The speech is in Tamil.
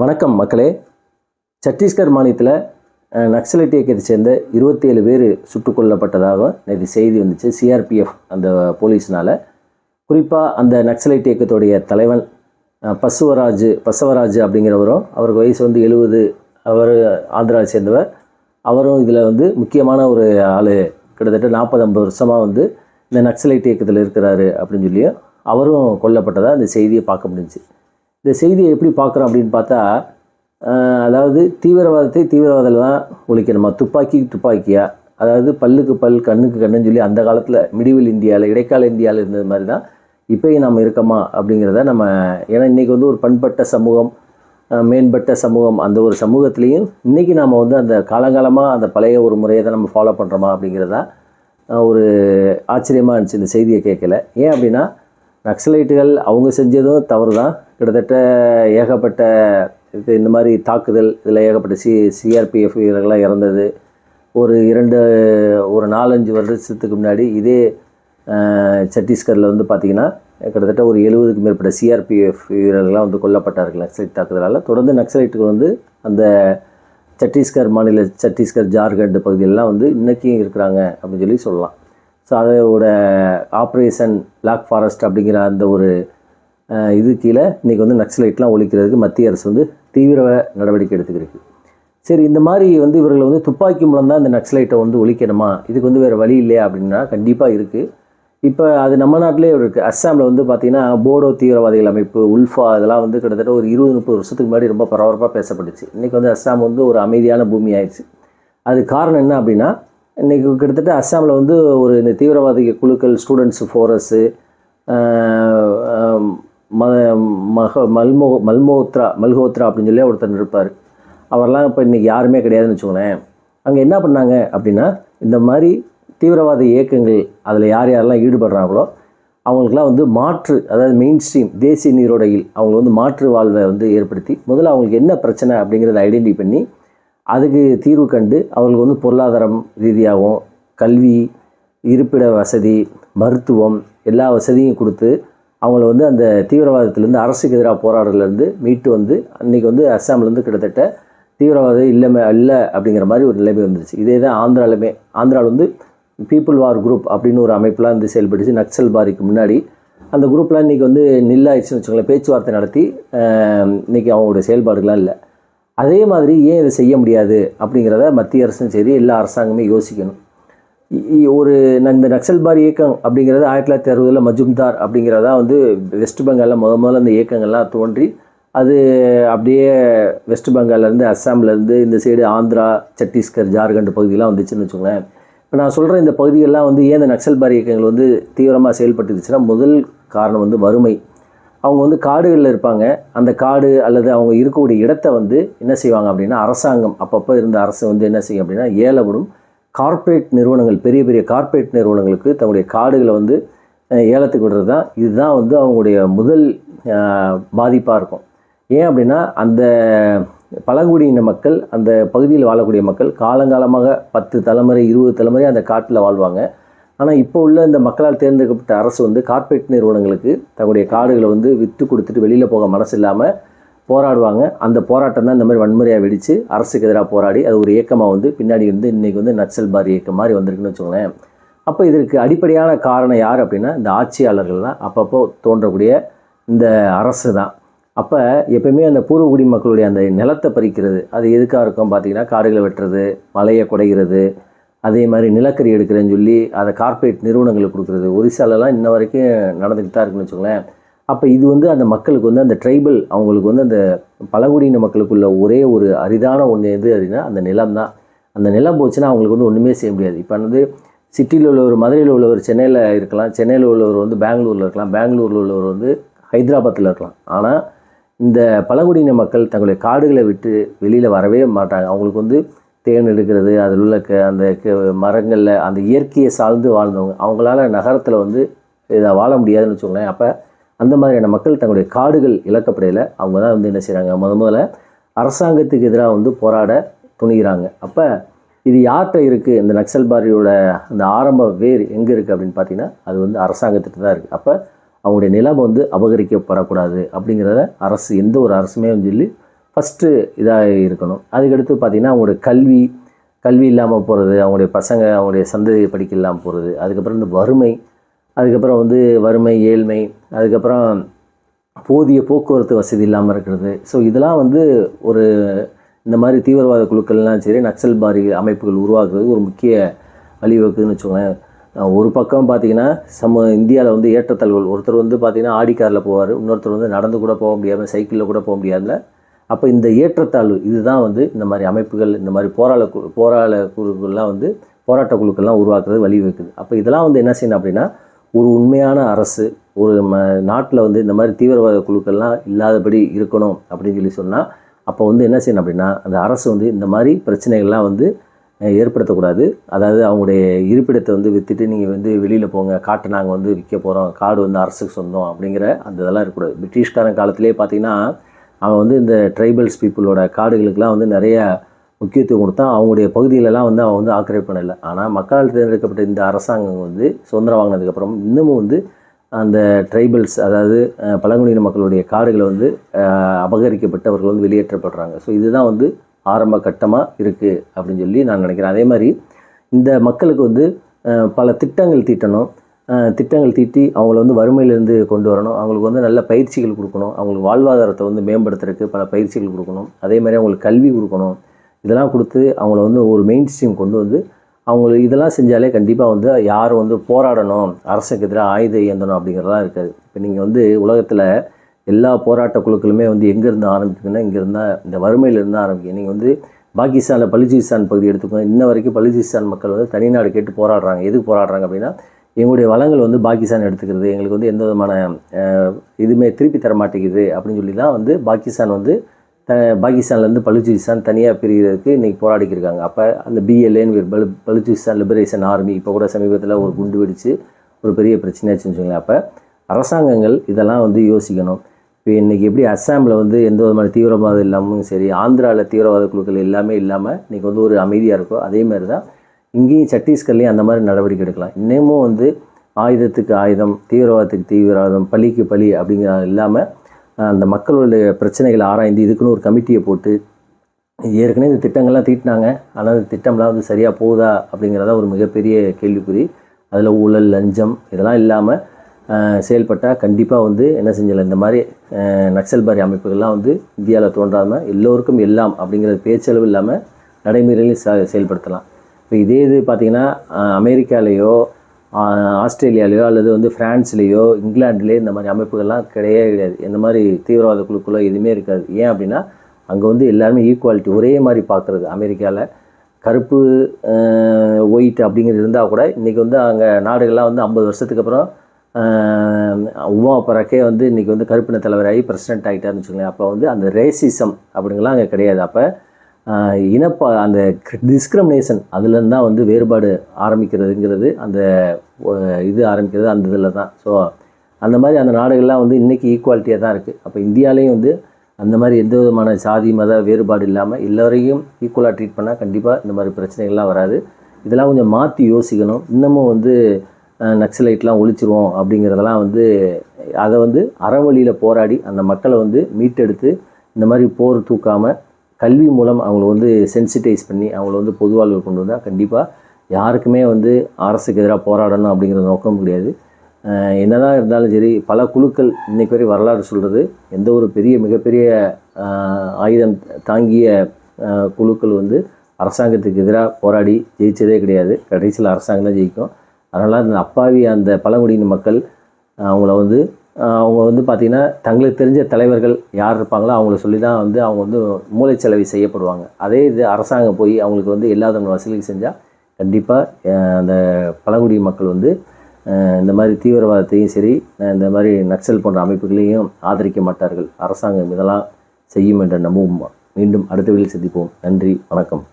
வணக்கம் மக்களே. சத்தீஸ்கர் மாநிலத்தில் நக்சலைட் இயக்கத்தை சேர்ந்த இருபத்தி ஏழு பேர் சுட்டுக் கொல்லப்பட்டதாக நேற்று செய்தி வந்துச்சு. சிஆர்பிஎஃப் அந்த போலீஸ்னால். குறிப்பாக அந்த நக்சலைட் இயக்கத்துடைய தலைவன் பசுவராஜ் பசவராஜ் அப்படிங்கிறவரும் அவருக்கு வயசு வந்து எழுபது அவர் ஆந்திராவை சேர்ந்தவர். அவரும் இதில் வந்து முக்கியமான ஒரு ஆள். கிட்டத்தட்ட நாற்பது ஐம்பது வருஷமாக வந்து இந்த நக்சலைட் இயக்கத்தில் இருக்கிறாரு அப்படின்னு சொல்லியும் அவரும் கொல்லப்பட்டதாக அந்த செய்தியை பார்க்க முடிஞ்சுச்சு. இந்த செய்தியை எப்படி பார்க்குறோம் அப்படின்னு பார்த்தா அதாவது தீவிரவாதத்தை தீவிரவாதத்தில் தான் ஒழிக்கணுமா? துப்பாக்கி துப்பாக்கியாக அதாவது பல்லுக்கு பல் கண்ணுக்கு கண்ணுன்னு சொல்லி அந்த காலத்தில் மிடிவில் இந்தியாவில் இடைக்கால இந்தியாவில் இருந்தது மாதிரி தான் இப்போயும் நம்ம இருக்கோமா அப்படிங்கிறத நம்ம ஏன்னா இன்றைக்கி வந்து ஒரு பண்பட்ட சமூகம் மேம்பட்ட சமூகம் அந்த ஒரு சமூகத்துலேயும் இன்றைக்கி நாம் வந்து அந்த காலங்காலமாக அந்த பழைய ஒரு முறையை தான் நம்ம ஃபாலோ பண்ணுறோமா அப்படிங்கிறதா ஒரு ஆச்சரியமாக இருந்துச்சு இந்த செய்தியை கேட்கல. ஏன் அப்படின்னா நக்சலைட்டுகள் அவங்க செஞ்சதும் தவறு தான் கிட்டத்தட்ட ஏகப்பட்ட இது இந்த மாதிரி தாக்குதல் இதில் ஏகப்பட்ட சி சிஆர்பிஎஃப் வீரர்கள்லாம் இறந்தது. ஒரு இரண்டு ஒரு நாலஞ்சு வருஷத்துக்கு முன்னாடி இதே சத்தீஸ்கரில் வந்து பார்த்திங்கன்னா கிட்டத்தட்ட ஒரு எழுபதுக்கு மேற்பட்ட சிஆர்பிஎஃப் வீரர்கள்லாம் வந்து கொல்லப்பட்டார்கள் நக்சலைட் தாக்குதலால். தொடர்ந்து நக்சலைட்டுகள் வந்து அந்த சத்தீஸ்கர் மாநில சத்தீஸ்கர் ஜார்க்கண்ட் பகுதியிலலாம் வந்து இன்றைக்கும் இருக்கிறாங்க அப்படின்னு சொல்லி சொல்லலாம். ஸோ அதோட ஆப்ரேஷன் பிளாக் ஃபாரஸ்ட் அப்படிங்கிற அந்த ஒரு இது கீழே இன்றைக்கி வந்து நக்சலைட்லாம் ஒழிக்கிறதுக்கு மத்திய அரசு வந்து தீவிர நடவடிக்கை எடுத்துக்கிருக்கு. சரி இந்த மாதிரி வந்து இவர்கள் வந்து துப்பாக்கி மூலம் தான் இந்த நக்சலைட்டை வந்து ஒழிக்கணுமா? இதுக்கு வந்து வேறு வழி இல்லையா அப்படின்னா கண்டிப்பாக இருக்குது இப்போ அது நம்ம நாட்டிலே இருக்குது அஸ்ஸாமில் வந்து பார்த்திங்கன்னா போடோ தீவிரவாதிகள் அமைப்பு உல்ஃபா இதெல்லாம் வந்து கிட்டத்தட்ட ஒரு இருபது முப்பது வருஷத்துக்கு முன்னாடி ரொம்ப பரபரப்பாக பேசப்பட்டுச்சு. இன்றைக்கி வந்து அஸ்ஸாம் வந்து ஒரு அமைதியான பூமி ஆயிடுச்சு. அது காரணம் என்ன அப்படின்னா இன்றைக்கி கிட்டத்தட்ட அஸ்ஸாமில் வந்து ஒரு இந்த தீவிரவாதி குழுக்கள் ஸ்டூடெண்ட்ஸு ஃபோரஸு ம மக மல்மோ மல்மோத்ரா மல்ஹோத்ரா அப்படின்னு சொல்லி ஒருத்தர் இருப்பார். அவரெல்லாம் இப்போ இன்றைக்கி யாருமே கிடையாதுன்னு வச்சுக்கோங்களேன். அங்கே என்ன பண்ணாங்க அப்படின்னா இந்த மாதிரி தீவிரவாத இயக்கங்கள் அதில் யார் யாரெல்லாம் ஈடுபடுறாங்களோ அவங்களுக்குலாம் வந்து மாற்று அதாவது மெயின் ஸ்ட்ரீம் தேசிய நீரோடையில் அவங்க வந்து மாற்று வாழ்வை வந்து ஏற்படுத்தி முதல்ல அவங்களுக்கு என்ன பிரச்சனை அப்படிங்கிறத ஐடென்டி பண்ணி அதுக்கு தீர்வு கண்டு அவங்களுக்கு வந்து பொருளாதாரம் ரீதியாகவும் கல்வி இருப்பிட வசதி மருத்துவம் எல்லா வசதியும் கொடுத்து அவங்கள வந்து அந்த தீவிரவாதத்திலேருந்து அரசுக்கு எதிராக போராடுறதுலேருந்து மீட்டு வந்து அன்றைக்கி வந்து அஸ்ஸாம்லேருந்து கிட்டத்தட்ட தீவிரவாதம் இல்லைமே இல்லை அப்படிங்கிற மாதிரி ஒரு நிலைமை வந்துருச்சு. இதே தான் ஆந்திராலுமே. ஆந்திராவில் வந்து பீப்புள் வார் குரூப் அப்படின்னு ஒரு அமைப்பெலாம் வந்து செயல்பட்டுச்சு. நக்சல் பாரிக்கு முன்னாடி அந்த குரூப்லாம் இன்றைக்கி வந்து நில்லாயிடுச்சுன்னு வச்சுக்கோங்களேன். பேச்சுவார்த்தை நடத்தி இன்றைக்கி இன்னைக்கு அவங்களுடைய செயல்பாடுகள்லாம் இல்லை. அதே மாதிரி ஏன் இதை செய்ய முடியாது அப்படிங்கிறத மத்திய அரசும் சரி எல்லா அரசாங்கமே யோசிக்கணும். இ- இ- ஒரு இந்த நக்சல்பாரி இயக்கம் அப்படிங்கிறது ஆயிரத்தி தொள்ளாயிரத்தி அறுபதில் மஜும்தார் அப்படிங்கிறதா வந்து வெஸ்ட் பெங்காலில் முத முதல்ல இந்த இயக்கங்கள்லாம் தோன்றி அது அப்படியே வெஸ்ட் பெங்கால்லேருந்து அஸ்ஸாம்லேருந்து இந்த சைடு ஆந்திரா சத்தீஸ்கர் ஜார்க்கண்ட் பகுதியெல்லாம் வந்துச்சுன்னு வச்சுக்கோங்களேன். இப்போ நான் சொல்கிற இந்த பகுதிகள்லாம் வந்து ஏன் இந்த நக்சல்பார் இயக்கங்கள் வந்து தீவிரமாக செயல்பட்டுச்சுன்னா முதல் காரணம் வந்து வறுமை. அவங்க வந்து காடுகளில் இருப்பாங்க. அந்த காடு அல்லது அவங்க இருக்கக்கூடிய இடத்த வந்து என்ன செய்வாங்க அப்படின்னா அரசாங்கம் அப்பப்போ இருந்த அரசு வந்து என்ன செய்யும் அப்படின்னா ஏலப்படும் கார்ப்பரேட் நிறுவனங்கள் பெரிய பெரிய கார்ப்பரேட் நிறுவனங்களுக்கு தங்களுடைய காடுகளை வந்து ஏலத்துக்கு விடுறது தான் இதுதான் வந்து அவங்களுடைய முதல் பாதிப்பாக இருக்கும். ஏன் அப்படின்னா அந்த பழங்குடியின மக்கள் அந்த பகுதியில் வாழக்கூடிய மக்கள் காலங்காலமாக பத்து தலைமுறை இருபது தலைமுறை அந்த காட்டில் வாழ்வாங்க. ஆனால் இப்போ உள்ள இந்த மக்களால் தேர்ந்தெடுக்கப்பட்ட அரசு வந்து கார்ப்பரேட் நிறுவனங்களுக்கு தங்களுடைய காடுகளை வந்து விற்று கொடுத்துட்டு வெளியில் போக மனசு இல்லாமல் போராடுவாங்க. அந்த போராட்டம் தான் இந்த மாதிரி வன்முறையாக வெடித்து அரசுக்கு எதிராக போராடி அது ஒரு இயக்கமாக வந்து பின்னாடி இருந்து இன்றைக்கி வந்து நக்சல் பாரி இயக்கம் மாதிரி வந்திருக்குன்னு வச்சுக்கோங்களேன். அப்போ இதற்கு அடிப்படையான காரணம் யார் அப்படின்னா இந்த ஆட்சியாளர்கள் தான். அப்பப்போ தோன்றக்கூடிய இந்த அரசு தான். அப்போ எப்பயுமே அந்த பூர்வகுடி மக்களுடைய அந்த நிலத்தை பறிக்கிறது அது எதுக்காக இருக்கும் பார்த்தீங்கன்னா காடுகளை வெட்டுறது மலையை குடைகிறது அதே மாதிரி நிலக்கரி எடுக்கிறேன்னு சொல்லி அதை கார்ப்பரேட் நிறுவனங்களுக்கு கொடுக்குறது. ஒரிசாலலாம் இன்ன வரைக்கும் நடந்துக்கிட்டு தான் இருக்குன்னு வச்சுக்கோங்களேன். அப்போ இது வந்து அந்த மக்களுக்கு வந்து அந்த ட்ரைபல் அவங்களுக்கு வந்து அந்த பழங்குடியின மக்களுக்குள்ள ஒரே ஒரு அரிதான ஒன்று எது அப்படின்னா அந்த நிலம் தான். அந்த நிலம் போச்சுன்னா அவங்களுக்கு வந்து ஒன்றுமே செய்ய முடியாது. இப்போ வந்து சிட்டியில் உள்ளவர் மதுரையில் உள்ளவர் சென்னையில் இருக்கலாம். சென்னையில் உள்ளவர் வந்து பெங்களூரில் இருக்கலாம். பெங்களூரில் உள்ளவர் வந்து ஹைதராபாத்தில் இருக்கலாம். ஆனால் இந்த பழங்குடியின மக்கள் தங்களுடைய காடுகளை விட்டு வெளியில் வரவே மாட்டாங்க. அவங்களுக்கு வந்து தேன் எடுக்கிறது அதில் உள்ள க அந்த க மரங்களில் அந்த இயற்கையை சார்ந்து வாழ்ந்தவங்க. அவங்களால நகரத்தில் வந்து இதை வாழ முடியாதுன்னு வச்சுக்கோங்களேன். அப்போ அந்த மாதிரியான மக்கள் தங்களுடைய காடுகள் இழக்கப்படையில் அவங்க தான் வந்து என்ன செய்கிறாங்க முத முதல்ல அரசாங்கத்துக்கு எதிராக வந்து போராட துணிகிறாங்க. அப்போ இது யார்கிட்ட இருக்குது இந்த நக்சல்பாரியோட அந்த ஆரம்ப வேர் எங்கே இருக்குது அப்படின்னு பார்த்தீங்கன்னா அது வந்து அரசாங்கத்திட்ட தான் இருக்குது அப்போ அவங்களுடைய நிலம் வந்து அபகரிக்கப்படக்கூடாது அப்படிங்கிறத அரசு எந்த ஒரு அரசுமே வந்து சொல்லி ஃபஸ்ட்டு இதாக இருக்கணும். அதுக்கடுத்து பார்த்திங்கன்னா அவங்களுடைய கல்வி கல்வி இல்லாமல் போகிறது அவங்களுடைய பசங்க அவங்களுடைய சந்ததி படிக்க இல்லாமல் போகிறது அதுக்கப்புறம் இந்த வறுமை அதுக்கப்புறம் வந்து வறுமை ஏழ்மை அதுக்கப்புறம் போதிய போக்குவரத்து வசதி இல்லாமல் இருக்கிறது. ஸோ இதெல்லாம் வந்து ஒரு இந்த மாதிரி தீவிரவாத குழுக்கள்லாம் சரி நக்சல் பாரி அமைப்புகள் உருவாக்குறது ஒரு முக்கிய வழிவகுக்குதுன்னு வச்சுக்கோங்களேன். ஒரு பக்கம் பார்த்திங்கன்னா சம இந்தியாவில் வந்து ஏற்றத்தாழ்வுகள் ஒருத்தர் வந்து பார்த்திங்கன்னா ஆடி காரில் போவார் இன்னொருத்தர் வந்து நடந்து கூட போக முடியாமல் சைக்கிளில் கூட போக முடியாதுல அப்போ இந்த ஏற்றத்தாழ்வு இதுதான் வந்து இந்த மாதிரி அமைப்புகள் இந்த மாதிரி போராள குழு போராள குழுக்கள்லாம் வந்து போராட்ட குழுக்கள்லாம் உருவாக்குறது வழிவகுக்குது அப்போ இதெல்லாம் வந்து என்ன செய்யணும் அப்படின்னா ஒரு உண்மையான அரசு ஒரு ம நாட்டில் வந்து இந்த மாதிரி தீவிரவாத குழுக்கள்லாம் இல்லாதபடி இருக்கணும் அப்படின்னு சொல்லி சொன்னால் அப்போ வந்து என்ன செய்யணும் அப்படின்னா அந்த அரசு வந்து இந்த மாதிரி பிரச்சனைகள்லாம் வந்து ஏற்படுத்தக்கூடாது. அதாவது அவங்களுடைய இருப்பிடத்தை வந்து விற்றுட்டு நீங்கள் வந்து வெளியில் போங்க காட்டை நாங்கள் வந்து விற்க போகிறோம் காடு வந்து அரசுக்கு சொந்தம் அப்படிங்கிற அந்த இதெல்லாம் இருக்கக்கூடாது. பிரிட்டிஷ்காரன் காலத்திலே பார்த்தீங்கன்னா அவன் வந்து இந்த ட்ரைபல்ஸ் பீப்புளோட காடுகளுக்கெலாம் வந்து நிறைய முக்கியத்துவம் கொடுத்தான். அவங்களுடைய பகுதிகளெல்லாம் வந்து அவன் வந்து ஆக்கிரமிப்பு பண்ணலை. ஆனால் மக்களால் தேர்ந்தெடுக்கப்பட்ட இந்த அரசாங்கம் வந்து சுதந்திரம் வாங்கினதுக்கப்புறம் இன்னமும் வந்து அந்த ட்ரைபல்ஸ் அதாவது பழங்குடியின மக்களுடைய காடுகளை வந்து அபகரிக்கப்பட்டவர்கள் அபகரிக்கப்பட்டு அவர்கள் வந்து வெளியேற்றப்படுறாங்க. ஸோ இதுதான் வந்து ஆரம்ப கட்டமாக இருக்குது அப்படின்னு சொல்லி நான் நினைக்கிறேன். அதே மாதிரி இந்த மக்களுக்கு வந்து பல திட்டங்கள் தீட்டணும். திட்டங்கள் தீட்டி அவங்கள வந்து வறுமையிலேருந்து கொண்டு வரணும். அவங்களுக்கு வந்து நல்ல பயிற்சிகள் கொடுக்கணும். அவங்களுக்கு வாழ்வாதாரத்தை வந்து மேம்படுத்துறதுக்கு பல பயிற்சிகள் கொடுக்கணும். அதே மாதிரி அவங்களுக்கு கல்வி கொடுக்கணும். இதெல்லாம் கொடுத்து அவங்கள வந்து ஒரு மெயின் ஸ்ட்ரீம் கொண்டு வந்து அவங்களுக்கு இதெல்லாம் செஞ்சாலே கண்டிப்பாக வந்து யார் வந்து போராடணும் அரசுக்கு எதிராக ஆயுத இயந்தணும் அப்படிங்கிறதெல்லாம் இருக்காது. இப்போ நீங்கள் வந்து உலகத்தில் எல்லா போராட்ட குழுக்களுமே வந்து எங்கேருந்து ஆரம்பிக்குதுன்னா இங்கேருந்தா இந்த வறுமையிலேருந்து ஆரம்பிக்கும் நீங்கள் வந்து பாகிஸ்தானில் பலுச்சிஸ்தான் பகுதி எடுத்துக்கோங்க. இன்ன வரைக்கும் பலுச்சிஸ்தான் மக்கள் வந்து தனிநாடு கேட்டு போராடுறாங்க. எதுக்கு போராடுறாங்க அப்படின்னா எங்களுடைய வளங்கள் வந்து பாகிஸ்தான் எடுத்துக்கிறது எங்களுக்கு வந்து எந்த விதமான இதுவுமே திருப்பி தர மாட்டேங்குது அப்படின்னு சொல்லி தான் வந்து பாகிஸ்தான் வந்து த பாகிஸ்தான்லேருந்து பலுச்சிஸ்தான் தனியாக பிரிகிறதுக்கு இன்றைக்கி போராடிக்கிருக்காங்க அப்போ அந்த பிஎல்ஏன்னு பலு பலுச்சிஸ்தான் லிபரேஷன் ஆர்மி இப்போ கூட சமீபத்தில் ஒரு குண்டு வெடித்து ஒரு பெரிய பிரச்சனையாச்சுன்னு வச்சுக்கோங்களேன். அப்போ அரசாங்கங்கள் இதெல்லாம் வந்து யோசிக்கணும். இப்போ இன்றைக்கி எப்படி அஸ்ஸாமில் வந்து எந்த விதமான தீவிரவாதம் இல்லாமல் சரி ஆந்திராவில் தீவிரவாத குழுக்கள் எல்லாமே இல்லாமல் இன்றைக்கி வந்து ஒரு அமைதியாக இருக்கோ அதே மாதிரி தான் இங்கேயும் சத்தீஸ்கர்லேயும் அந்த மாதிரி நடவடிக்கை எடுக்கலாம். இன்னமும் வந்து ஆயுதத்துக்கு ஆயுதம் தீவிரவாதத்துக்கு தீவிரவாதம் பலிக்கு பலி அப்படிங்கிற இல்லாமல் அந்த மக்களுடைய பிரச்சனைகளை ஆராய்ந்து இதுக்குன்னு ஒரு கமிட்டியை போட்டு ஏற்கனவே இந்த திட்டங்கள்லாம் தீட்டினாங்க. ஆனால் இந்த திட்டம்லாம் வந்து சரியாக போகுதா அப்படிங்கிறத ஒரு மிகப்பெரிய கேள்விக்குறி. அதில் ஊழல் லஞ்சம் இதெல்லாம் இல்லாமல் செயல்பட்டால் கண்டிப்பாக வந்து என்ன செஞ்சலாம்? இந்த மாதிரி நக்சல்பாரி அமைப்புகள்லாம் வந்து இந்தியாவில் தோன்றாமல் எல்லோருக்கும் எல்லாம் அப்படிங்கிறது பேச்சளவு இல்லாமல் நடைமுறையிலையும் செ செயல்படுத்தலாம். இப்போ இதே இது பார்த்திங்கன்னா அமெரிக்காலேயோ ஆஸ்திரேலியாலேயோ அல்லது வந்து ஃப்ரான்ஸ்லேயோ இங்கிலாண்டுலேயோ இந்த மாதிரி அமைப்புகள்லாம் கிடையவே கிடையாது. இந்த மாதிரி தீவிரவாத குழுக்களோ எதுவுமே இருக்காது. ஏன் அப்படின்னா அங்கே வந்து எல்லாருமே ஈக்குவாலிட்டி ஒரே மாதிரி பார்க்குறது. அமெரிக்காவில் கருப்பு ஒயிட் அப்படிங்கிறது இருந்தால் கூட இன்றைக்கி வந்து அங்கே நாடுகள்லாம் வந்து ஐம்பது வருஷத்துக்கு அப்புறம் உமா பறக்கே வந்து இன்றைக்கி வந்து கருப்பின தலைவராகி பிரசிடென்ட் ஆகிட்டாருன்னு வச்சுக்கோங்களேன். அப்போ வந்து அந்த ரேசிசம் அப்படிங்கலாம் அங்கே கிடையாது. அப்போ இனப்ப அந்த டிஸ்கிரிமினேஷன் அதுலேருந்து தான் வந்து வேறுபாடு ஆரம்பிக்கிறதுங்கிறது அந்த இது ஆரம்பிக்கிறது அந்த இதில் தான். ஸோ அந்த மாதிரி அந்த நாடுகள்லாம் வந்து இன்றைக்கி ஈக்குவாலிட்டியாக தான் இருக்குது அப்போ இந்தியாலேயும் வந்து அந்த மாதிரி எந்த விதமான சாதி மத வேறுபாடு இல்லாமல் எல்லோரையும் ஈக்குவலாக ட்ரீட் பண்ணால் கண்டிப்பாக இந்த மாதிரி பிரச்சனைகள்லாம் வராது. இதெல்லாம் கொஞ்சம் மாற்றி யோசிக்கணும். இன்னமும் வந்து நக்ஸலைட்லாம் நக்சலைட்லாம் ஒழிச்சிருவோம் அப்படிங்கிறதெல்லாம் வந்து அதை வந்து அறவழியில் போராடி அந்த மக்களை வந்து மீட்டெடுத்து இந்த மாதிரி போர் தூக்காமல் கல்வி மூலம் அவங்கள வந்து சென்சிட்டைஸ் பண்ணி அவங்கள வந்து பொது வாழ்வு கொண்டு வந்தால் கண்டிப்பாக யாருக்குமே வந்து அரசுக்கு எதிராக போராடணும் அப்படிங்கிற நோக்கம் கிடையாது. என்னதான் இருந்தாலும் சரி பல குழுக்கள் இன்றைக்கு வரை வரலாறு சொல்கிறது எந்த ஒரு பெரிய மிகப்பெரிய ஆயுதம் தாங்கிய குழுக்கள் வந்து அரசாங்கத்துக்கு எதிராக போராடி ஜெயிச்சதே கிடையாது. கடைசியில் அரசாங்கம் தான் ஜெயிக்கும். அதனால் அந்த அப்பாவி அந்த பழங்குடியின மக்கள் அவங்கள வந்து அவங்க வந்து பார்த்திங்கன்னா தங்களுக்கு தெரிஞ்ச தலைவர்கள் யார் இருப்பாங்களோ அவங்கள சொல்லி தான் வந்து அவங்க வந்து மூளைச்சலவை செய்யப்படுவாங்க. அதே இது அரசாங்கம் போய் அவங்களுக்கு வந்து இல்லாத வசூலி செஞ்சால் கண்டிப்பாக அந்த பழங்குடி மக்கள் வந்து இந்த மாதிரி தீவிரவாதத்தையும் சரி இந்த மாதிரி நக்சல் போன்ற அமைப்புகளையும் ஆதரிக்க மாட்டார்கள். அரசாங்கம் இதெல்லாம் செய்யும் என்ற நம்புவோம். மீண்டும் அடுத்த வீடியோவில் சந்திப்போம். நன்றி வணக்கம்.